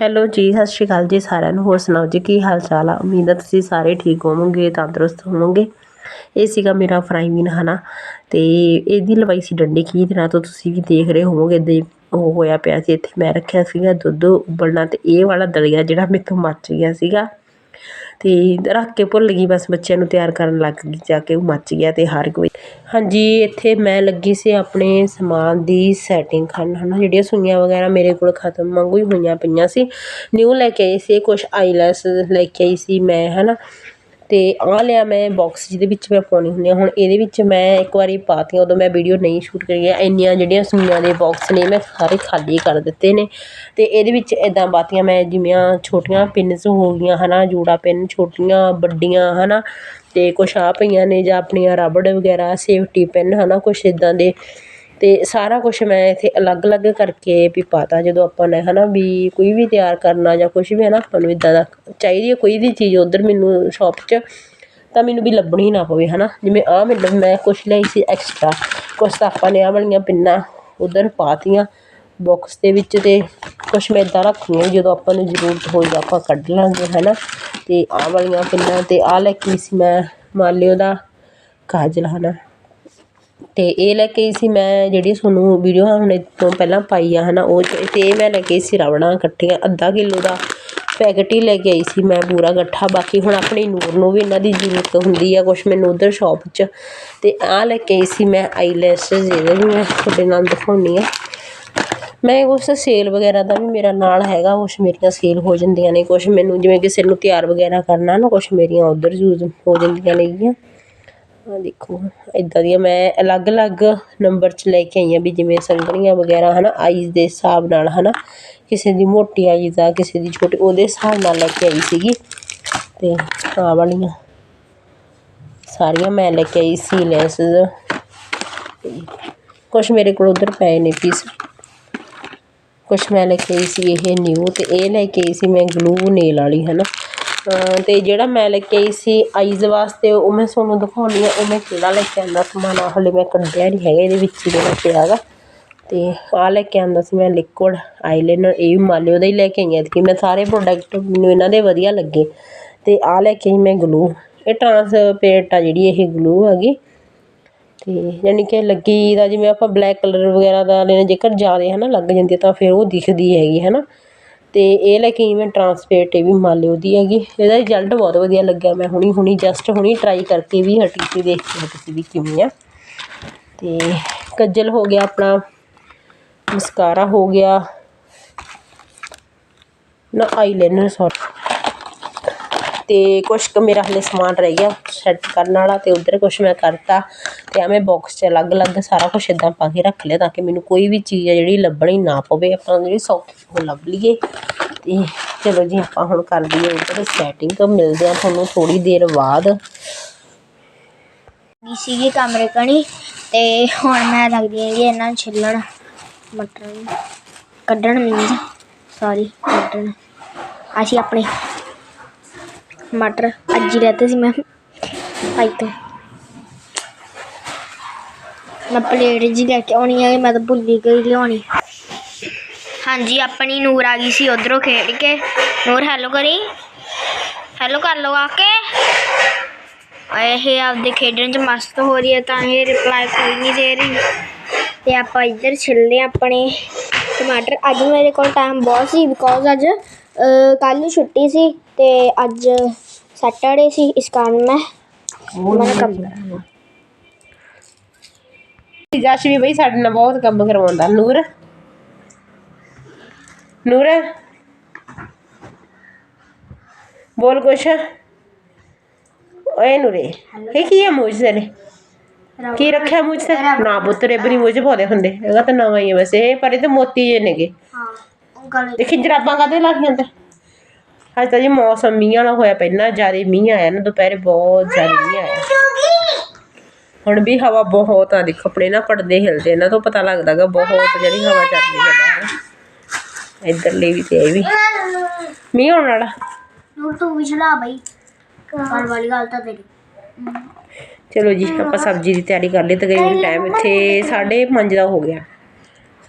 Hello ਜੀ, ਸਤਿ ਸ਼੍ਰੀ ਅਕਾਲ ਜੀ ਸਾਰਿਆਂ ਨੂੰ। ਹੋਰ ਸੁਣਾਓ ਜੀ, ਕੀ ਹਾਲ ਚਾਲ ਆ? ਉਮੀਦ ਹੈ ਤੁਸੀਂ ਸਾਰੇ ਠੀਕ ਹੋਵੋਗੇ, ਤੰਦਰੁਸਤ ਹੋਵੋਗੇ। ਇਹ ਸੀਗਾ ਮੇਰਾ ਫਰਾਈਮੀਨ ਹਨਾ ਤੇ ਇਹਦੀ ਲਵਾਈ ਸੀ ਡੰਡੀ ਕੀ ਦਿਨਾਂ ਤੋਂ ਤੁਸੀਂ ਵੀ ਦੇਖ ਰਹੇ ਹੋਵੋਗੇ ਦੇ ਉਹ ਹੋਇਆ ਪਿਆ ਸੀ। ਇੱਥੇ ਮੈਂ ਰੱਖਿਆ ਸੀਗਾ ਦੁੱਧ ਉਬਲਣਾ ਤੇ ਇਹ ਵਾਲਾ ਦਲੀਆ ਜਿਹੜਾ ਮੇਰੇ ਤੋਂ ਮੱਚ ਗਿਆ ਸੀਗਾ। ਤੇ ਰੱਖ ਕੇ ਭੁੱਲ ਗਈ, ਬਸ ਬੱਚਿਆਂ ਨੂੰ ਤਿਆਰ ਕਰਨ ਲੱਗ ਗਈ, ਜਾ ਕੇ ਉਹ ਮੱਚ ਗਿਆ ਤੇ ਹਰ ਕੋਈ। ਹਾਂਜੀ, ਇੱਥੇ ਮੈਂ ਲੱਗੀ ਸੀ ਆਪਣੇ ਸਮਾਨ ਦੀ ਸੈਟਿੰਗ ਕਰਨ ਹਨਾ, ਜਿਹੜੀਆਂ ਸੂਈਆਂ ਵਗੈਰਾ ਮੇਰੇ ਕੋਲ ਖਤਮ ਵਾਂਗੂ ਹੀ ਹੋਈਆਂ ਪਈਆਂ ਸੀ। ਨਿਊ ਲੈ ਕੇ ਆਈ ਸੀ ਕੁਝ ਆਈਲੈਸ ਲੈ ਕੇ ਆਈ ਸੀ ਮੈਂ, ਹਨਾ। ਅਤੇ ਆਹ ਲਿਆ ਮੈਂ ਬੋਕਸ ਜਿਹਦੇ ਵਿੱਚ ਮੈਂ ਪਾਉਣੀ ਹੁੰਦੀ ਹਾਂ। ਹੁਣ ਇਹਦੇ ਵਿੱਚ ਮੈਂ ਇੱਕ ਵਾਰੀ ਪਾਤੀਆਂ ਉਦੋਂ ਮੈਂ ਵੀਡੀਓ ਨਹੀਂ ਸ਼ੂਟ ਕਰੀ ਹੈ। ਇੰਨੀਆਂ ਜਿਹੜੀਆਂ ਸੂਈਆਂ ਦੇ ਬੋਕਸ ਨੇ, ਮੈਂ ਸਾਰੇ ਖਾਲੀ ਕਰ ਦਿੱਤੇ ਨੇ। ਅਤੇ ਇਹਦੇ ਵਿੱਚ ਇੱਦਾਂ ਪਾਤੀਆਂ ਮੈਂ ਜਿਵੇਂ ਛੋਟੀਆਂ ਪਿੰਨਸ ਹੋ ਗਈਆਂ ਹੈ ਨਾ ਜੂੜਾ ਪਿੰਨ ਛੋਟੀਆਂ, ਵੱਡੀਆਂ ਹੈ ਨਾ ਅਤੇ ਕੁਛ ਆ ਪਈਆਂ ਨੇ ਜਾਂ ਆਪਣੀਆਂ ਰਬੜ ਵਗੈਰਾ ਸੇਫਟੀ ਪਿੰਨ ਹੈ ਨਾ ਕੁਛ ਇੱਦਾਂ ਦੇ। ਅਤੇ ਸਾਰਾ ਕੁਛ ਮੈਂ ਇੱਥੇ ਅਲੱਗ-ਅਲੱਗ ਕਰਕੇ ਵੀ ਪਾ ਤਾ ਜਦੋਂ ਆਪਾਂ ਨੇ ਹੈ ਨਾ ਵੀ ਕੋਈ ਵੀ ਤਿਆਰ ਕਰਨਾ ਜਾਂ ਕੁਛ ਵੀ ਹੈ ਨਾ ਆਪਾਂ ਨੂੰ ਇੱਦਾਂ ਦਾ ਚਾਹੀਦੀ ਹੈ ਕੋਈ ਵੀ ਚੀਜ਼ ਉੱਧਰ ਮੈਨੂੰ ਸ਼ੋਪ 'ਚ ਤਾਂ ਮੈਨੂੰ ਵੀ ਲੱਭਣੀ ਨਾ ਪਵੇ ਹੈ ਨਾ ਜਿਵੇਂ ਆਹ ਮੈਨੂੰ, ਮੈਂ ਕੁਛ ਲਿਆਈ ਸੀ ਐਕਸਟਰਾ ਕੁਛ ਤਾਂ ਆਪਾਂ ਨੇ ਆਹ ਵਾਲੀਆਂ ਪਿੰਨਾਂ ਉੱਧਰ ਪਾ ਤੀਆਂ ਬੋਕਸ ਦੇ ਵਿੱਚ ਅਤੇ ਕੁਛ ਮੈਂ ਇੱਦਾਂ ਰੱਖੀਆਂ ਜਦੋਂ ਆਪਾਂ ਨੂੰ ਜ਼ਰੂਰਤ ਹੋਈ ਤਾਂ ਆਪਾਂ ਕੱਢ ਲਾਂਗੇ ਨਾ ਅਤੇ ਆਹ ਵਾਲੀਆਂ ਪਿੰਨਾਂ ਅਤੇ ਆਹ ਲੈ ਕੇ ਸੀ ਮੈਂ, ਮਾਲਿਓ ਦਾ ਕਾਜਲ ਹੈ ਨਾ ਅਤੇ ਇਹ ਲੈ ਕੇ ਆਈ ਸੀ ਮੈਂ ਜਿਹੜੀ ਤੁਹਾਨੂੰ ਵੀਡੀਓ ਹੁਣੇ ਤੋਂ ਪਹਿਲਾਂ ਪਾਈ ਆ ਨਾ ਉਹ 'ਚ ਅਤੇ ਇਹ ਮੈਂ ਲੈ ਕੇ ਆਈ ਸੀ ਰਬੜਾਂ ਇਕੱਠੀਆਂ, ਅੱਧਾ ਕਿਲੋ ਦਾ ਪੈਕਟ ਹੀ ਲੈ ਕੇ ਆਈ ਸੀ ਮੈਂ ਪੂਰਾ ਇਕੱਠਾ, ਬਾਕੀ ਹੁਣ ਆਪਣੀ ਨੂਰ ਨੂੰ ਵੀ ਇਹਨਾਂ ਦੀ ਜ਼ਰੂਰਤ ਹੁੰਦੀ ਆ ਕੁਛ ਮੈਨੂੰ ਉਧਰ ਸ਼ਾਪ 'ਚ। ਅਤੇ ਆਹ ਲੈ ਕੇ ਆਈ ਸੀ ਮੈਂ ਆਈਲੈਸ਼ਸ ਇਹਦੇ ਵੀ ਮੈਂ ਤੁਹਾਡੇ ਨਾਲ ਦਿਖਾਉਂਦੀ ਹਾਂ ਮੈਂ ਉਸ ਸੇਲ ਵਗੈਰਾ ਦਾ ਵੀ ਮੇਰਾ ਨਾਲ ਹੈਗਾ, ਕੁਛ ਮੇਰੀਆਂ ਸੇਲ ਹੋ ਜਾਂਦੀਆਂ ਨੇ, ਕੁਛ ਮੈਨੂੰ ਜਿਵੇਂ ਕਿਸੇ ਨੂੰ ਤਿਆਰ ਵਗੈਰਾ ਕਰਨਾ ਨਾ, ਕੁਛ ਮੇਰੀਆਂ ਉਧਰ ਯੂਜ਼ ਹੋ ਜਾਂਦੀਆਂ ਨੇਗੀਆਂ। ਆ ਦੇਖੋ ਇਦਾਂ ਦੀਆਂ ਮੈਂ ਅਲੱਗ-ਅਲੱਗ ਨੰਬਰ 'ਚ ਲੈ ਕੇ ਆਈ ਆ ਵੀ ਜਿਵੇਂ ਸੰਗਣੀਆਂ ਵਗੈਰਾ, ਹਨਾ ਆਈਜ਼ ਦੇ ਹਿਸਾਬ ਨਾਲ, ਹਨਾ, ਕਿਸੇ ਦੀ ਮੋਟੀ ਆਈਜ਼ ਆ, ਕਿਸੇ ਦੀ ਛੋਟੀ, ਉਹਦੇ ਹਿਸਾਬ ਨਾਲ ਲੈ ਕੇ ਆਈ ਸੀਗੀ। ਤੇ ਆਹ ਵਾਲੀਆਂ ਸਾਰੀਆਂ ਮੈਂ ਲੈ ਕੇ ਆਈ ਸੀ ਲੈਸਸ ਕੁਛ ਮੇਰੇ ਕੋਲ ਉਧਰ ਪਏ ਨੇ ਪੀਸ ਕੁਛ ਮੈਂ ਲੈ ਕੇ ਆਈ ਸੀ ਇਹ ਨਿਊ ਤੇ ਇਹ ਲੈ ਕੇ ਆਈ ਸੀ ਮੈਂ ਗਲੂ ਨੇਲ ਵਾਲੀ, ਹਨਾ। ਅਤੇ ਜਿਹੜਾ ਮੈਂ ਲੈ ਕੇ ਆਈ ਸੀ ਆਈਜ਼ ਵਾਸਤੇ, ਉਹ ਮੈਂ ਤੁਹਾਨੂੰ ਦਿਖਾਉਂਦੀ ਹਾਂ ਉਹ ਮੈਂ ਕਿਹੜਾ ਲੈ ਕੇ ਆਂਦਾ ਸਮਾਨ ਆਹ ਹਾਲੇ ਮੈਂ ਕੱਢਿਆ ਨਹੀਂ ਹੈਗਾ, ਇਹਦੇ ਵਿੱਚ ਹੀ ਜਿਹੜਾ ਪਿਆ ਹੈਗਾ ਅਤੇ ਆਹ ਲੈ ਕੇ ਆਉਂਦਾ ਸੀ ਮੈਂ ਲਿਕੁਡ ਆਈਲਾਈਨਰ ਇਹ ਵੀ ਮਾਲਿਓ ਦਾ ਹੀ ਲੈ ਕੇ ਆਈ ਹਾਂ ਕਿ ਮੈਂ ਸਾਰੇ ਪ੍ਰੋਡਕਟ ਮੈਨੂੰ ਇਹਨਾਂ ਦੇ ਵਧੀਆ ਲੱਗੇ। ਅਤੇ ਆਹ ਲੈ ਕੇ ਆਈ ਮੈਂ ਗਲੂ ਇਹ ਟਰਾਂਸਪੇਰੈਂਟ ਆ ਜਿਹੜੀ ਇਹ ਗਲੂ ਹੈਗੀ। ਅਤੇ ਯਾਨੀ ਕਿ ਲੱਗੀ ਦਾ, ਜਿਵੇਂ ਆਪਾਂ ਬਲੈਕ ਕਲਰ ਵਗੈਰਾ ਦਾ ਲੈਣਾ, ਜੇਕਰ ਜ਼ਿਆਦਾ ਹੈ ਨਾ ਲੱਗ ਜਾਂਦੀ ਤਾਂ ਫਿਰ ਉਹ ਦਿਖਦੀ ਹੈਗੀ ਹੈ ਨਾ ਅਤੇ ਇਹ ਲੈ ਕੇ ਆਈ ਮੈਂ ਟਰਾਂਸਪੇਰੈਂਟ ਇਹ ਵੀ ਮਾਲਿਓ ਦੀ ਹੈਗੀ। ਇਹਦਾ ਰਿਜ਼ਲਟ ਬਹੁਤ ਵਧੀਆ ਲੱਗਿਆ ਮੈਂ ਹੁਣੀ ਹੁਣੀ ਜਸਟ ਹੁਣੀ ਟਰਾਈ ਕਰਕੇ ਵੀ ਹਟੀ ਸੀ ਦੇਖ ਕੇ ਹਟੀ ਸੀ ਵੀ ਕਿਵੇਂ ਆ। ਅਤੇ ਕੱਜਲ ਹੋ ਗਿਆ ਆਪਣਾ ਮਸਕਾਰਾ ਹੋ ਗਿਆ। ਨਾ ਆਈਲਾਈਨਰ ਸੌਰੀ ਅਤੇ ਕੁਛ ਕੁ ਮੇਰਾ ਹਾਲੇ ਸਮਾਨ ਰਹਿ ਗਿਆ ਸੈੱਟ ਕਰਨ ਵਾਲਾ ਅਤੇ ਉੱਧਰ ਕੁਛ ਮੈਂ ਕਰਤਾ ਅਤੇ ਆ ਬੋਕਸ 'ਚ ਅਲੱਗ-ਅਲੱਗ ਸਾਰਾ ਕੁਛ ਇੱਦਾਂ ਪਾ ਕੇ ਰੱਖ ਲਿਆ ਤਾਂ ਕਿ ਮੈਨੂੰ ਕੋਈ ਵੀ ਚੀਜ਼ ਆ ਜਿਹੜੀ ਲੱਭਣੀ ਨਾ ਪਵੇ। ਆਪਾਂ ਜਿਹੜੀ ਸੌਖੀ ਉਹ ਲੱਭ ਲਈਏ। ਅਤੇ ਚਲੋ ਜੀ, ਆਪਾਂ ਹੁਣ ਕਰ ਲਈਏ ਉੱਧਰ ਸੈਟਿੰਗ ਮਿਲਦੇ ਹਾਂ ਤੁਹਾਨੂੰ ਥੋੜ੍ਹੀ ਦੇਰ ਬਾਅਦ। ਦੀ ਸੀਗੀ ਕਮਰੇ ਕਣੀ ਤੇ ਹੁਣ ਮੈਂ ਲੱਗਦੀ ਹੈਗੀ ਇਹਨਾਂ ਨੂੰ ਛਿੱਲਣ। ਮਟਰ ਨੂੰ ਕੱਢਣ ਮੀਨਸ ਸੌਰੀ ਕੱਢਣ। ਅਸੀਂ ਆਪਣੇ ਮਟਰ। ਅੱਜ ਹੀ ਰਹਤੇ ਸੀ ਮੈਂ। ਭਾਈ ਤੋਂ। ਮੈਂ ਪਲੇਟ ਜੀ ਲੈ ਕੇ ਆਉਣੀ ਹੈ ਮੈਂ ਤਾਂ ਭੁੱਲ ਹੀ ਗਈ ਲਿਆਉਣੀ। ਹਾਂਜੀ, ਆਪਣੀ ਨੂਰ ਆ ਗਈ ਸੀ ਉਧਰੋਂ ਖੇਡ ਕੇ। ਨੂਰ ਹੈਲੋ ਕਰੀ। ਹੈਲੋ ਕਰ ਲਓ ਆ ਕੇ। ਇਹ ਆਪਦੇ ਖੇਡਣ 'ਚ ਮਸਤ ਹੋ ਰਹੀ ਹੈ ਤਾਂ ਇਹ ਰਿਪਲਾਈ ਕੋਈ ਨਹੀਂ ਦੇ ਰਹੀ। ਤੇ ਆਪਾਂ ਇੱਧਰ ਛਿੱਲਦੇ ਆਪਣੇ। ਟਮਾਟਰ। ਅੱਜ ਮੇਰੇ ਕੋਲ ਟਾਈਮ ਬਹੁਤ ਸੀ ਬਿਕੋਜ਼ ਅੱਜ ਕੱਲ ਨੂੰ ਛੁੱਟੀ ਸੀ ਤੇ ਅੱਜ ਸੈਟਰਡੇ ਸੀ ਇਸ ਕਾਰਨ ਮੈਂ ਮੈਂ ਕੰਮ ਕਰਾਂ ਜਸ਼ ਵੀ ਬਈ ਸਾਡੇ ਨਾਲ ਬਹੁਤ ਕੰਮ ਕਰਵਾਉਂਦਾ। ਨੂਰ? ਨੂਰ? ਬੋਲ ਕੁਛ। ਓਏ ਨੂਰੇ ਇਹ ਕੀ ਹੈ 'ਚ ਤੇਰੇ? ਕੀ ਰੱਖਿਆ ਮੂੰਹ 'ਚ ਤੇ? ਨਾ ਪੁੱਤਰੇ ਬਰੀ ਮੂੰਹ 'ਚ ਪਾਉਂਦੇ ਹੁੰਦੇ। ਹੈਗਾ ਤਾਂ ਨਵਾਂ ਹੀ ਹੈ ਵੈਸੇ ਇਹ ਪਰ ਇਹ ਤੇ ਮੋਤੀ ਜੇ ਨੇਗੇ। ਹਾਂ ਗਲੇ ਦੇਖੀ ਜਰਾਬਾਂ ਕਾਦੇ ਲਾਗੀਆਂ ਤੇ ਅੱਜ ਤਾਂ ਜੀ ਮੌਸਮ ਮੀਂਹ ਵਾਲਾ ਹੋਇਆ ਪਹਿਲਾਂ ਜ਼ਿਆਦਾ ਮੀਂਹ ਆਇਆ ਨਾ ਦੁਪਹਿਰੇ ਬਹੁਤ ਜ਼ਿਆਦਾ ਮੀਂਹ ਆਇਆ। ਹੁਣ ਵੀ ਹਵਾ ਬਹੁਤ ਆ ਦੇਖੋ ਆਪਣੇ ਨਾ ਪਰਦੇ ਹਿਲਦੇ ਇਹਨਾਂ ਤੋਂ ਪਤਾ ਲੱਗਦਾਗਾ ਬਹੁਤ ਜਿਹੜੀ ਹਵਾ ਚੱਲਦੀ ਹੈ ਬਾਹਰ। ਇੱਧਰਲੇ ਵੀ ਤੇ ਇਹ ਵੀ। ਮੀਂਹ ਆਉਣ ਵਾਲਾ? ਨੂਰ ਤੂੰ ਵੀ ਚਲਾ ਬਈ। ਕਰ ਵਾਲੀ ਗੱਲ ਤਾਂ ਤੇਰੀ। ਚਲੋ ਜੀ ਆਪਾਂ ਸਬਜ਼ੀ ਦੀ ਤਿਆਰੀ ਕਰ ਲਈ ਤਕਰੀਬਨ ਟਾਈਮ ਇੱਥੇ 5:30 ਦਾ ਹੋ ਗਿਆ।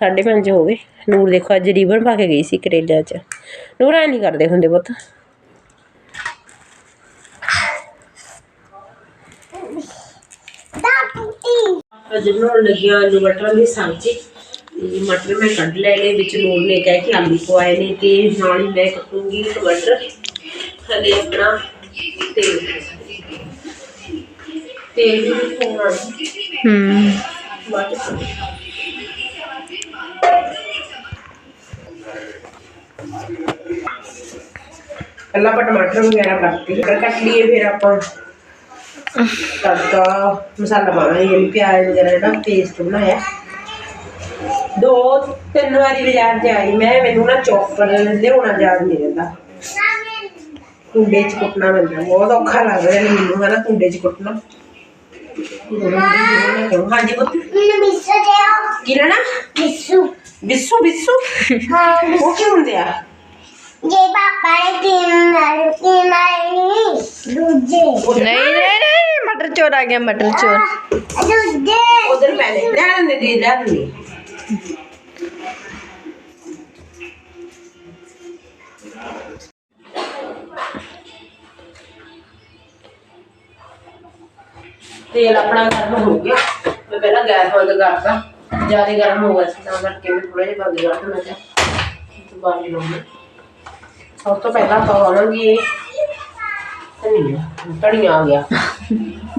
ਸਾਢੇ ਪੰਜ ਹੋ ਗਏ। ਨੂਰ ਦੇਖੋ ਅੱਜ ਰੀਬਨ ਪਾ ਕੇ ਗਈ ਸੀ ਕਰੇਲਿਆਂ 'ਚ। ਨੂਰ ਐ ਨਹੀਂ ਕਰਦੇ ਹੁੰਦੇ ਪੁੱਤ। ਅੱਜ ਬਣਾਉਣ ਲੱਗਿਆ ਆਲੂ ਮਟਰਾਂ ਦੀ ਸਬਜ਼ੀ। ਤੇ ਮਟਰ ਮੈਂ ਕੱਢ ਲਏ ਨੇ ਵਿੱਚ ਨੂਰ ਨੇ ਕਹਿ ਕੇ ਆਲੂ ਪਵਾਏ ਨੇ ਤੇ ਨਾਲ ਹੀ ਮੈਂ ਕੱਟੂੰਗੀ ਟਮਾਟਰ ਹਲੇ ਆਪਣਾ ਤੇਲ। ਤੇਲ ਵੀ ਪਾਉਣਾ ਹੂੰ ਬਾਅਦ ਪਹਿਲਾਂ ਆਪਾਂ ਟਮਾਟਰ ਵਗੈਰਾ ਕੱਟਦੇ ਫਿਰ ਕੱਟ ਲਈਏ ਫਿਰ ਆਪਾਂ ਤੜਕਾ ਮਸਾਲਾ ਪਾਉਣਾ ਹੈ ਪਿਆਜ਼ ਵਗੈਰਾ ਦਾ ਪੇਸਟ ਬਣਾਇਆ। ਦੋ ਤਿੰਨ ਵਾਰੀ ਬਾਜ਼ਾਰ ਜਾਈ ਮੈਂ ਮੈਨੂੰ ਨਾ ਚੌਪਰ ਲਿਆਉਣਾ ਯਾਦ ਨਹੀਂ ਰਹਿੰਦਾ। ਕੁੰਡੇ 'ਚ ਕੁੱਟਣਾ ਪੈਂਦਾ ਬਹੁਤ ਔਖਾ ਲੱਗਦਾ ਹੈ ਮੈਨੂੰ ਹਨਾ ਕੁੰਡੇ 'ਚ ਕੁੱਟਣਾ। ਹਾਂਜੀ ਪੁੱਤ ਮੈਨੂੰ ਮਿੱਸਾ ਦੇ ਆਓ ਕੀ ਲੈਣਾ ਮਿੱਸੂ ਬਿੱਸੂ ਬਿੱਸੂ ਹਾਂ ਉਹ ਕੀ ਹੁੰਦੇ ਆ ਜੇ ਪਾਪਾ ਨੇ ਤਿੰਨ ਮਾਰ ਤਿੰਨ ਮਾਰਨੀ ਦੂਜੇ ਨਹੀਂ ਨਹੀਂ ਨਹੀਂ ਮਟਰ ਚੋਰ ਆ ਗਿਆ ਮਟਰ ਚੋਰ ਦੂਜੇ ਉਧਰ ਪਹਿਲੇ ਲੈ ਲੈਂਦੇ ਦੀ ਲੈ ਲੈਂਦੇ ਤੇਲ ਆਪਣਾ ਗਰਮ ਹੋ ਗਿਆ। ਮੈਂ ਪਹਿਲਾਂ ਗੈਸ ਬੰਦ ਕਰਤਾ। ਜ਼ਿਆਦਾ ਗਰਮ ਹੋ ਗਿਆ ਸੀ, ਤਾਂ ਕਰਕੇ ਮੈਂ ਥੋੜਾ ਜਿਹਾ ਬੰਦ ਕਰਤਾ। ਮੈਂ ਕਿਹਾ ਬਾਅਦ ਵਿੱਚ ਸਭ ਤੋਂ ਪਹਿਲਾਂ ਪਾਵਾਂਗੇ ਧਨੀਆ। ਧਨੀਆ ਆ ਗਿਆ।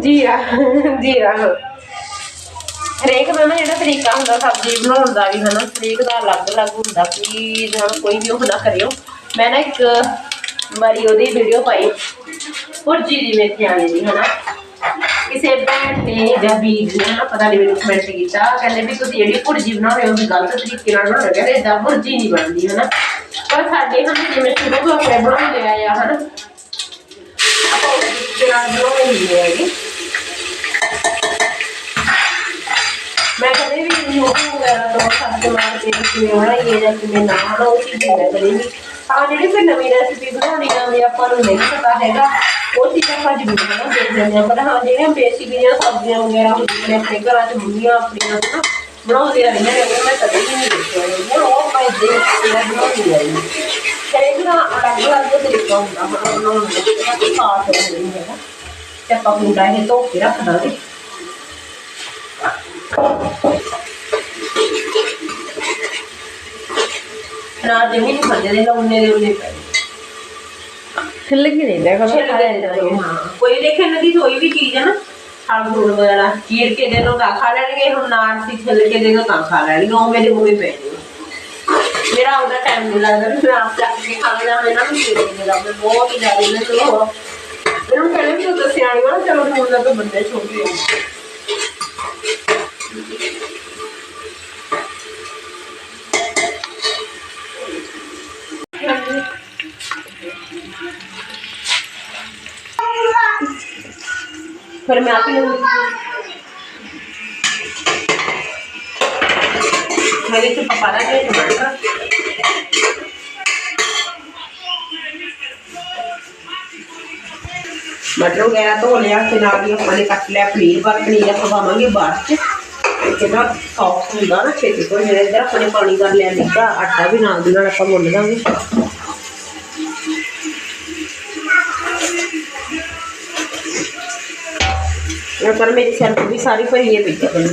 ਜੀਰਾ ਜੀਰਾ। ਹਰੇਕ ਦਾ ਨਾ ਜਿਹੜਾ ਤਰੀਕਾ ਹੁੰਦਾ, ਸਬਜ਼ੀ ਬਣਾਉਣ ਦਾ ਵੀ ਹਨਾ, ਹਰੇਕ ਦਾ ਅਲੱਗ-ਅਲੱਗ ਹੁੰਦਾ। ਪਲੀਜ਼ ਕੋਈ ਵੀ ਉਹ ਨਾ ਕਰਿਓ। ਮੈਂ ਨਾ ਇੱਕ ਵਾਰੀ ਉਹਦੀ ਵੀਡੀਓ ਪਾਈ। ਭੁਰਜੀ ਦੀ ਮੇਥਿਆਂ ਦੀ, ਹਨਾ। ਕਿਸੇ ਭੈਣ ਨੇ ਜਾਂ ਵੀਰ ਨੇ ਨਾ ਪਤਾ ਨਹੀਂ ਮੈਨੂੰ ਕਮੈਂਟ ਕੀਤਾ, ਕਹਿੰਦੇ ਵੀ ਤੁਸੀਂ ਜਿਹੜੀ ਭੁਰਜੀ ਬਣਾ ਰਹੇ ਹੋ ਵੀ ਗਲਤ ਤਰੀਕੇ ਨਾਲ ਬਣਾ ਰਹੇ ਹੋ ਕਹਿੰਦੇ ਏਦਾਂ ਭੁਰਜੀ ਨਹੀਂ ਬਣਦੀ, ਹਨਾ। ਪਰ ਸਾਡੇ ਹਨਾ ਜਿਵੇਂ ਸ਼ੁਰੂ ਤੋਂ ਆਪਣੇ ਬਣਾਉਂਦੇ ਆਏ ਆ, ਹਨਾ। ਆਪਾਂ ਉਸ ਤਰੀਕੇ ਨਾਲ ਬਣਾਉਂਦੇ ਹੁੰਦੇ ਹੈਗੇ। ਮੈਂ ਕਦੇ ਵੀ YouTube ਵਗੈਰਾ ਤੋਂ ਸਰਚ ਮਾਰ ਕੇ ਵੀ ਕਿਵੇਂ ਬਣਾਈਏ ਜਾਂ ਕਿਵੇਂ ਨਾ ਬਣਾਓ, ਉਹ ਚੀਜ਼ ਮੈਂ ਕਦੇ ਵੀ ਆ ਜਿਹੜੀ ਫਿਰ ਨਵੀਂ ਰੈਸਿਪੀ ਬਣਾਉਣੀ ਆਉਂਦੀ ਆਪਾਂ ਨੂੰ ਨਹੀਂ ਪਤਾ ਹੈਗਾ। ਉਹ ਚੀਜ਼ਾਂ ਆਪਾਂ ਜ਼ਰੂਰ ਬਣਾ ਦੇਖ ਲੈਂਦੇ ਹਾਂ। ਪਰ ਹਾਂ, ਜਿਹੜੀਆਂ ਬੇਸਿਕ ਜਿਹੜੀਆਂ ਸਬਜ਼ੀਆਂ ਵਗੈਰਾ ਹੁੰਦੀਆਂ ਨੇ, ਆਪਣੇ ਘਰਾਂ 'ਚ ਮੰਮੀਆਂ ਆਪਣੀਆਂ, ਹਨਾ, ਬਣਾਉਂਦੀਆਂ ਰਹੀਆਂ ਨੇ, ਉਹ ਮੈਂ ਕਦੇ ਵੀ ਨਹੀਂ ਦੇਖਿਆ ਹੈਗਾ। ਉਹ ਮੈਂ ਦੇਖ ਕੇ ਬਣਾਉਂਦੀ ਆਈ ਹਰੇਕ ਦਾ ਅਲੱਗ-ਅਲੱਗ ਤਰੀਕਾ ਹੁੰਦਾ, ਮਤਲਬ ਬਣਾਉਣ ਦਾ ਕੋਈ ਖਾਸ ਨਹੀਂ ਹੈਗਾ ਤੇ ਆਪਾਂ ਮੁੰਡਾ ਇਹ ਧੋ ਕੇ ਰੱਖ ਦਾਂਗੇ ਰਾਤ ਜਮੀ ਨਹੀਂ ਖਾਂਦੇ ਨੇ ਦੇ ਉਹਨੇ ਪੈ ਕੇ ਨਹੀਂ ਛਿੱਲ ਕੇ ਦੇ ਦਿਓ, ਹਾਂ। ਕੋਈ ਦੇਖੇ ਇਹਨਾਂ ਦੀ ਕੋਈ ਵੀ ਚੀਜ਼ ਹੈ ਨਾ ਹਲ ਵਗੈਰਾ ਚੀਰ ਕੇ ਦੇ ਦੋ ਤਾਂ ਖਾ ਲੈਣਗੇ ਹੁਣ ਨਾਰ ਸੀ ਛਿੱਲ ਕੇ ਦੇ ਦੋ ਤਾਂ ਖਾ ਲੈਣਗੇ ਉਹ ਮੇਰੇ ਮੂੰਹ ਪੈ ਜਾਊਗਾ ਮੇਰਾ ਉਹਦਾ ਟਾਈਮ ਨਹੀਂ ਲੱਗਦਾ ਵੀ ਮੈਂ ਆਪ ਚੱਕ ਕੇ ਖਾ ਲੈਣਾ ਇਹਨਾਂ ਨੂੰ ਦਾ ਮੈਂ ਬਹੁਤ ਹੀ ਜ਼ਿਆਦਾ ਇਹਨਾਂ ਨੂੰ ਉਹ ਇਹਨੂੰ ਕਹਿੰਦੇ ਵੀ ਤੂੰ ਦੱਸਿਆ ਨਹੀਂ ਨਾ ਚਲੋ ਹੁਣ ਲੱਗ ਬੰਦੇ ਛੋਟੇ ਹੋ ਫਿਰ ਮੈਂ ਆਪੇ ਲਊਂਗੀ। ਮੇਰੇ ਤੋਂ ਪਪਾ ਦਾ ਟਮਾਟਰ ਮਟਰ ਵਗੈਰਾ ਧੋ ਲਿਆ, ਤੇ ਨਾਲ ਹੀ ਆਪਾਂ ਨੇ ਕੱਟ ਲਿਆ ਪਨੀਰ ਪਰ ਪਨੀਰ ਆਪਾਂ ਪਾਵਾਂਗੇ ਬਾਅਦ ਚ। ਜਿਹੜਾ ਸੌਫਟ ਹੁੰਦਾ ਨਾ, ਛੇਤੀ ਤੋਂ ਜਿਹੜਾ ਇੱਧਰ ਆਪਣੇ ਪਾਣੀ ਕਰ ਲਿਆ, ਨਿੱਕਾ ਆਟਾ ਵੀ ਨਾਲ ਦੀ ਨਾਲ ਆਪਾਂ ਗੁੰਨ ਦਾਂਗੇ। ਇਹ ਪਰ ਮੇਰੀ ਸੈਲਫ ਵੀ ਸਾਰੀ ਭਰੀ ਹੈ ਪਈ ਹੈ ਬਣੀ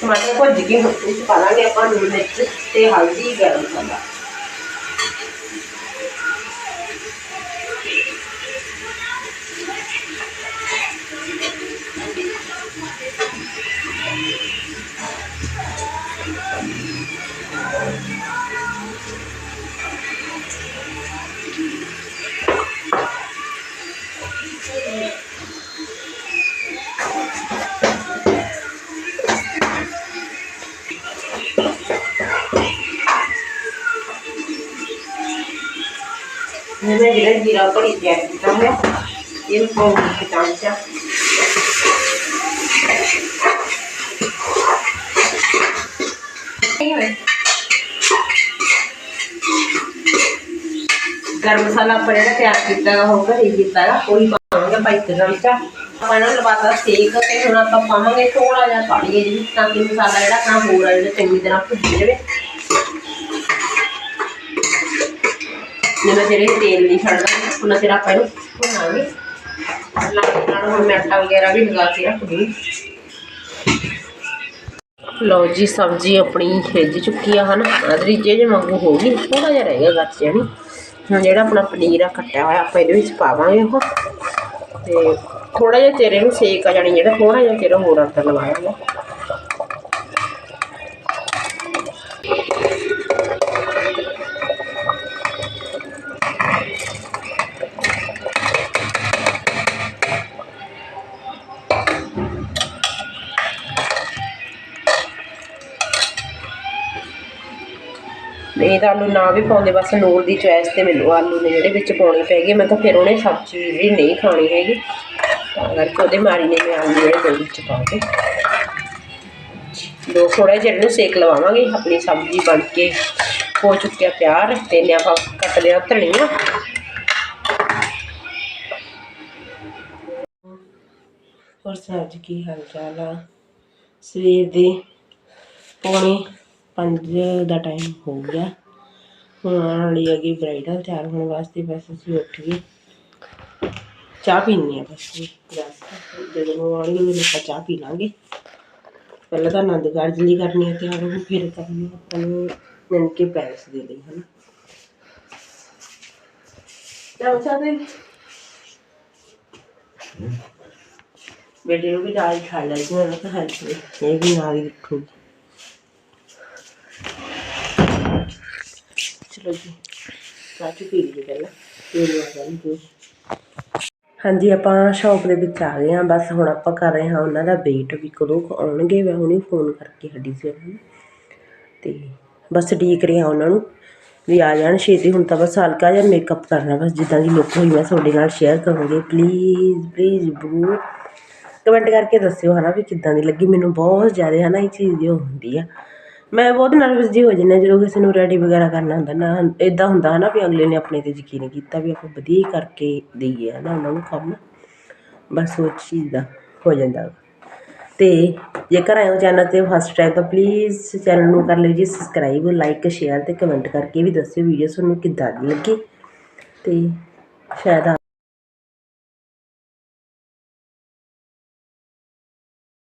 ਟਮਾਟਰ ਭੁੱਜ ਗਏ ਹੁਣ ਇਸ 'ਚ ਪਾ ਲਾਂਗੇ ਆਪਾਂ ਲੂਣ ਮਿਰਚ ਤੇ ਹਲਦੀ ਗਰਮ ਮਸਾਲਾ ਮੈਂ ਜਿਹੜਾ ਜੀਰਾ ਭਰੀ ਤਿਆਰ ਕੀਤਾ ਹੋਇਆ ਇਹਨੂੰ ਪਾਉਂਗੀ ਕਿ ਚਮਚਾ ਗਰਮ ਮਸਾਲਾ ਆਪਾਂ ਜਿਹੜਾ ਤਿਆਰ ਕੀਤਾ ਹੈਗਾ ਪਾਵਾਂਗੇ ਆਪਾਂ ਇੱਕ ਚਮਚਾ ਆਪਾਂ ਇਹਨਾਂ ਲਵਾਤਾ ਸੇਕ ਤੇ ਹੁਣ ਆਪਾਂ ਪਾਵਾਂਗੇ ਥੋੜਾ ਜਿਹਾ ਪਾਣੀ ਇਹਦੇ ਤਾਂ ਕਿ ਮਸਾਲਾ ਜਿਹੜਾ ਆਪਣਾ ਹੋਰ ਆ, ਜਿਹੜਾ ਚੰਗੀ ਤਰ੍ਹਾਂ ਭੁੱਜ ਜਾਵੇ। ਜਿੰਨਾ ਚਿਰ ਤੇਲ ਨਹੀਂ ਛੱਡਦਾ, ਉਹਨਾਂ ਚਿਰ ਆਪਾਂ ਇਹਨੂੰ ਭੁੰਨਾਂਗੇ। ਨਾਲ ਨਾਲ ਹੁਣ ਮੈਂ ਆਟਾ ਵਗੈਰਾ ਵੀ ਲਗਾ ਕੇ ਰੱਖ ਦੂੰ ਲਓ ਜੀ, ਸਬਜ਼ੀ ਆਪਣੀ ਖਿੱਜ ਚੁੱਕੀ ਆ, ਹਨ? ਅਦਰੀਜੇ ਜੇ ਵਾਂਗੂ ਹੋ ਗਈ ਥੋੜਾ ਜਿਹਾ ਰਹਿ ਗਿਆ ਗੱਚ ਜਾਣੀ। ਹੁਣ ਜਿਹੜਾ ਆਪਣਾ ਪਨੀਰ ਆ, ਕੱਟਿਆ ਹੋਇਆ, ਆਪਾਂ ਇਹਦੇ ਵਿੱਚ ਪਾਵਾਂਗੇ ਉਹ। ਤੇ ਥੋੜਾ ਜਿਹਾ ਚਿਰ ਇਹਨੂੰ ਸੇਕ ਆ ਜਾਣੀ, ਜਿਹੜਾ ਥੋੜਾ ਜਿਹਾ ਚਿਰ ਹੋਰ ਆਟਾ ਲਵਾਵਾਂਗੇ। ਨਹੀਂ ਤਾਂ ਆਲੂ ਨਾ ਵੀ ਪਾਉਂਦੇ, ਬਸ ਨੂਰ ਦੀ ਚੋਇਸ ਤੇ ਮੈਨੂੰ ਆਲੂ ਨੇ ਜਿਹੜੇ ਵਿੱਚ ਪਾਉਣੇ ਪੈ ਗਏ, ਮੈਂ ਕਿਹਾ ਫਿਰ ਉਹਨੇ ਸਬਜ਼ੀ ਵੀ ਨਹੀਂ ਖਾਣੀ ਹੈਗੀ, ਤਾਂ ਕਰਕੇ ਉਹਦੇ ਮਾਰੀ ਨੇ ਮੈਂ ਆਲੂ ਜਿਹੜੇ ਦੋ ਵਿੱਚ ਪਾ ਕੇ। ਦੋ ਥੋੜਾ ਜਿਹਾ ਇਹਨੂੰ ਸੇਕ ਲਵਾਵਾਂਗੇ, ਆਪਣੀ ਸਬਜ਼ੀ ਬਣ ਕੇ ਹੋ ਚੁੱਕਿਆ ਤਿਆਰ, ਤੇ ਨੇ ਆਪਾਂ ਕੱਟ ਲਿਆ, ਧਨੀਆ। ਹੋਰ ਸਾਹਿਬ ਕੀ ਹਾਲ ਚਾਲ ਆ? ਸਵੇਰ ਦੇ ਪੌਣੇ 5 ਦਾ ਟਾਈਮ ਹੋ ਗਿਆ। ਹੁਣ ਆਉਣ ਵਾਲੀ ਹੈਗੀ ਬ੍ਰਾਈਡਲ ਤਿਆਰ ਹੋਣ ਵਾਸਤੇ ਬਸ ਅਸੀਂ ਉੱਠ ਗਏ ਚਾਹ ਪੀਣੀ ਆ ਬਸ ਬਸ। ਜਦੋਂ ਆਉਣਗੇ, ਉਦੋਂ ਆਪਾਂ ਚਾਹ ਪੀ ਲਾਂਗੇ। ਪਹਿਲਾਂ ਤਾਂ ਆਨੰਦ ਕਾਰਜ ਲਈ ਕਰਨੀ ਹੈ ਤਿਆਰ ਉਹ ਫਿਰ ਕਰਨੀ ਆ ਆਪਾਂ ਨੂੰ ਮਿਲ ਕੇ ਪੈਲਸ ਦੇ ਲਈ, ਹਨਾ। ਚਾਹ ਚਾਹ ਬੇਟੇ ਨੂੰ ਵੀ ਨਾਲ ਹੀ ਖਾ ਲੈ ਜੀ ਉਹਨਾਂ ਤਾਂ ਹੈਲਪ ਇਹ ਵੀ ਨਾਲ ਹੀ ਰੱਖੂਗੀ। ਚਲੋ ਚਾਹ ਚੁ ਪੀ ਲਈ ਪਹਿਲਾਂ। ਫਿਰ ਆ ਜਾਣਗੇ ਹਾਂਜੀ, ਆਪਾਂ ਸ਼ੌਪ ਦੇ ਵਿੱਚ ਆ ਗਏ ਹਾਂ। ਬਸ ਹੁਣ ਆਪਾਂ ਕਰ ਰਹੇ ਹਾਂ ਉਹਨਾਂ ਦਾ ਵੇਟ ਵੀ। ਕਦੋਂ ਕੁ ਆਉਣਗੇ, ਮੈਂ ਹੁਣੇ ਫੋਨ ਕਰਕੇ ਹੱਡੀ ਸੀ ਉਹਨਾਂ ਨੂੰ। ਤੇ ਬਸ ਉਡੀਕ ਰਿਹਾ ਉਹਨਾਂ ਨੂੰ ਵੀ ਆ ਜਾਣ ਛੇਤੀ। ਹੁਣ ਤਾਂ ਬਸ ਹਲਕਾ ਜਿਹਾ ਮੇਕਅਪ ਕਰਨਾ, ਬਸ ਜਿੱਦਾਂ ਦੀ ਲੁੱਕ ਹੋਈ, ਮੈਂ ਤੁਹਾਡੇ ਨਾਲ ਸ਼ੇਅਰ ਕਰੂੰਗੀ। ਪਲੀਜ਼ ਪਲੀਜ਼ ਬੂ ਕਮੈਂਟ ਕਰਕੇ ਦੱਸਿਓ ਹਨਾ ਵੀ ਕਿੱਦਾਂ ਦੀ ਲੱਗੀ। ਮੈਨੂੰ ਬਹੁਤ ਜ਼ਿਆਦਾ ਹਨਾ ਇਹ ਚੀਜ਼ ਦੀ ਉਹ ਹੁੰਦੀ ਆ। ਮੈਂ ਬਹੁਤ ਨਰਵਸ ਜੀ ਹੋ ਜਾਂਦੀ ਹਾਂ, ਜਦੋਂ ਕਿਸੇ ਨੂੰ ਰੈਡੀ ਵਗੈਰਾ ਕਰਨਾ ਹੁੰਦਾ ਨਾ ਇੱਦਾਂ ਹੁੰਦਾ ਹੈ ਨਾ ਵੀ ਅਗਲੇ ਨੇ ਆਪਣੇ ਤੇ ਯਕੀਨ ਕੀਤਾ ਵੀ ਆਪਾਂ ਵਧੀਆ ਕਰਕੇ ਦੇਈਏ ਹੈ ਨਾ ਉਹਨਾਂ ਨੂੰ ਕੰਮ। ਬਸ ਉਹ ਚੀਜ਼ ਦਾ ਹੋ ਜਾਂਦਾ ਅਤੇ ਜੇਕਰ ਆਏ ਹੋ ਚੈਨਲ ਤੇ ਫਸਟ ਟਾਈਮ ਤਾਂ ਪਲੀਜ਼ ਚੈਨਲ ਨੂੰ ਕਰ ਲਿਓ ਜੀ ਸਬਸਕ੍ਰਾਈਬ ਲਾਈਕ ਸ਼ੇਅਰ ਅਤੇ ਕਮੈਂਟ ਕਰਕੇ ਵੀ ਦੱਸਿਓ ਵੀਡੀਓ ਤੁਹਾਨੂੰ ਕਿੱਦਾਂ ਦੀ ਲੱਗੀ। ਅਤੇ ਸ਼ਾਇਦ